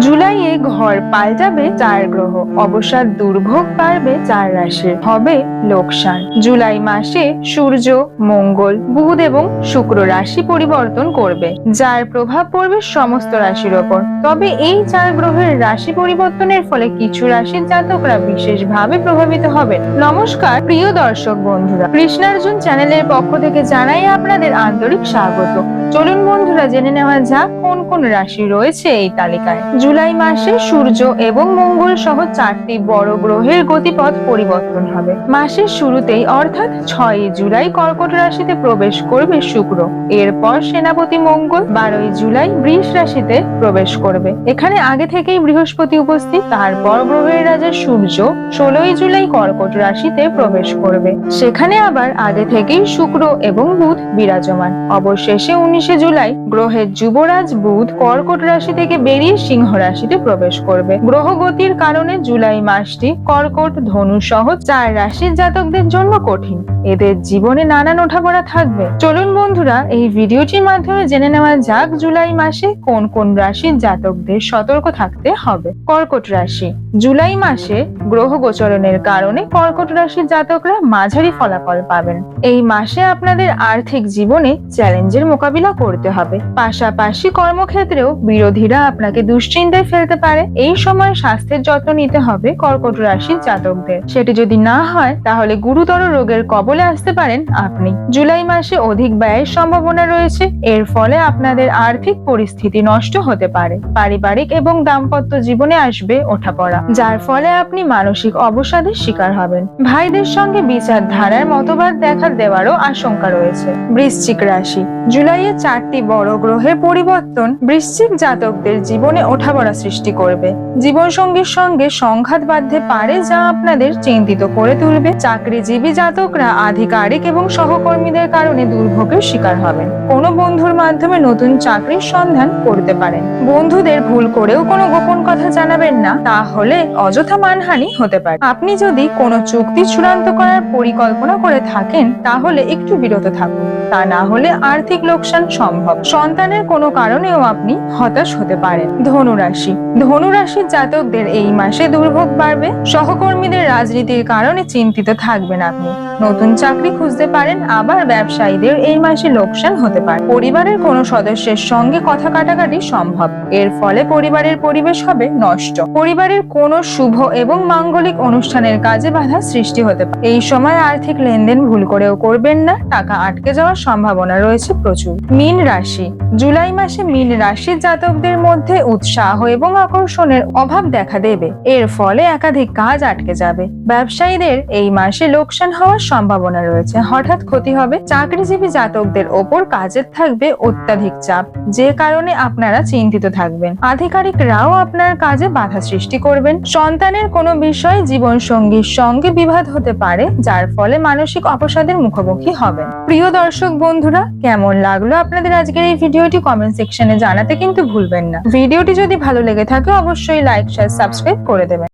জুলাইয়ে ঘর পাল্টাবে চার গ্রহ অবসাদ দুর্ভোগ পারবে চার রাশির, হবে লোকসান। জুলাই মাসে সূর্য, মঙ্গল, বুধ এবং শুক্র রাশি পরিবর্তন করবে, যার প্রভাব পড়বে সমস্ত রাশির ওপর। তবে এই চার গ্রহের রাশি পরিবর্তনের ফলে কিছু রাশির জাতকরা বিশেষভাবে প্রভাবিত হবেন। নমস্কার, প্রিয় দর্শক বন্ধুরা। কৃষ্ণার্জুন চ্যানেলের পক্ষ থেকে জানাই আপনাদের আন্তরিক স্বাগত। চলুন বন্ধুরা, জেনে নেওয়া যাক কোন কোন রাশি রয়েছে এই তালিকায়। জুলাই মাসে সূর্য এবং মঙ্গল সহ চারটি বড় গ্রহের গতিপথ পরিবর্তন হবে। মাসের শুরুতেই অর্থাৎ ছয় জুলাই কর্কট রাশিতে প্রবেশ করবে শুক্র। এরপর সেনাপতি মঙ্গল, বারোই জুলাই বৃষ রাশিতে প্রবেশ করবে। এখানে আগে থেকেই বৃহস্পতি উপস্থিত, তারপর গ্রহের রাজা সূর্য, ষোলোই জুলাই কর্কট রাশিতে প্রবেশ করবে। সেখানে আবার আগে থেকেই শুক্র এবং বুধ বিরাজমান। অবশেষে উনিশে জুলাই গ্রহের যুবরাজ বুধ কর্কট রাশি থেকে বেরিয়ে সিংহ রাশিতে প্রবেশ করবে। গ্রহ গতির কারণে জুলাই মাসটি কর্কট, ধনু সহ চার রাশির জাতকদের জন্য কঠিন। এদের জীবনে নানান ওঠাপড়া থাকবে। চলুন বন্ধুরা, এই ভিডিওটির মাধ্যমে জেনে নেওয়া যাক জুলাই মাসে কোন কোন রাশির জাতকদের সতর্ক থাকতে হবে। কর্কট রাশি জুলাই মাসে গ্রহ গোচরণের কারণে কর্কট রাশির জাতকরা মাঝারি ফলাফল পাবেন। এই মাসে আপনাদের আর্থিক জীবনে চ্যালেঞ্জের মোকাবিলা করতে হবে। পাশাপাশি কর্মক্ষেত্রেও বিরোধীরা আপনাকে দুশ্চিন্তায় ফেলতে পারে। এই সময় স্বাস্থ্যের যত্ন নিতে হবে কর্কট রাশির জাতকদের। সেটি যদি না হয়, তাহলে গুরুতর রোগের কবলে আসতে পারেন আপনি। জুলাই মাসে অধিক ব্যয়ের সম্ভাবনা রয়েছে। এর ফলে আপনাদের আর্থিক পরিস্থিতি নষ্ট হতে পারে। পারিবারিক এবং দাম্পত্য জীবনে আসবে ওঠাপড়া। যার ফলে আপনি মানসিক অবসাদের শিকার হবেন। ভাইদের সঙ্গে বিচারধারার মতবাদ দেখা দেওয়ারও আশঙ্কা রয়েছে। বৃশ্চিক রাশি। জুলাইয়ে চারটি বড় গ্রহের পরিবর্তন বৃশ্চিক জাতকদের জীবনে ওঠাপড়া সৃষ্টি করবে। জীবন সঙ্গীর সঙ্গে সংঘাত বাঁধতে পারে যা আপনাদের চিন্তিত করে তুলবে। চাকরিজীবী জাতকরা আধিকারিক এবং সহকর্মীদের কারণে দুর্ভোগের শিকার হবেন। কোনো বন্ধুর মাধ্যমে নতুন চাকরির সন্ধান করতে পারেন। বন্ধুদের ভুল করেও কোনো গোপন কথা জানাবেন না। তাহলে অযথা মানহানি হতে পারে। আপনি যদি কোনো চুক্তি চূড়ান্ত করার পরিকল্পনা করে থাকেন, তাহলে একটু বিরত থাকুন। তা না হলে আর্থিক লোকসান সম্ভব। সন্তানের কোনো কারণেও আপনি হতাশ হতে পারেন। ধনুরাশি। ধনুরাশির জাতকদের এই মাসে দুর্ভোগ বাড়বে। সহকর্মীদের রাজনীতির কারণে চিন্তিত থাকবেন আপনি। নতুন চাকরি খুঁজতে পারেন, আবার ব্যবসায়ীদের এই মাসে লোকসান হতে পারে। পরিবারের কোনো সদস্যের সঙ্গে কথা কাটাকাটি সম্ভব। এর ফলে পরিবারের পরিবেশ হবে নষ্ট। পরিবারের কোনো শুভ এবং মাঙ্গলিক অনুষ্ঠানের কাজে বাধা সৃষ্টি হতে পারে। এই সময় আর্থিক লেনদেন ভুল করেও করবেন না, টাকা আটকে যাওয়ার সম্ভাবনা রয়েছে প্রচুর। মীন রাশি। জুলাই মাসে মীন রাশির জাতকদের মধ্যে উৎসাহ এবং আকর্ষণের অভাব দেখা দেবে। এর ফলে একাধিক কাজ আটকে যাবে। ব্যবসায়ীদের এই মাসে লোকসান হওয়ার সম্ভাবনা রয়েছে। হঠাৎ ক্ষতি হবে চাকরিজীবী জাতকদের ওপর। কাজের থাকবে অত্যাধিক চাপ। যে কারণে আপনারা চিন্তিত থাকবেন। আধিকারিকরাও আপনার কাজে বাধা সৃষ্টি করবেন। সন্তানের কোনো বিষয়ে জীবন সঙ্গীর সঙ্গে বিবাদ হতে পারে, যার ফলে মানসিক অপসাদের মুখোমুখি হবেন। প্রিয় দর্শক বন্ধুরা, কেমন লাগল আপনাদের আজকের এই ভিডিওটি কমেন্ট সেকশনে জানাতে কিন্তু ভুলবেন না। ভিডিওটি যদি ভালো লেগে থাকে, অবশ্যই লাইক, শেয়ার, সাবস্ক্রাইব করে দেবেন।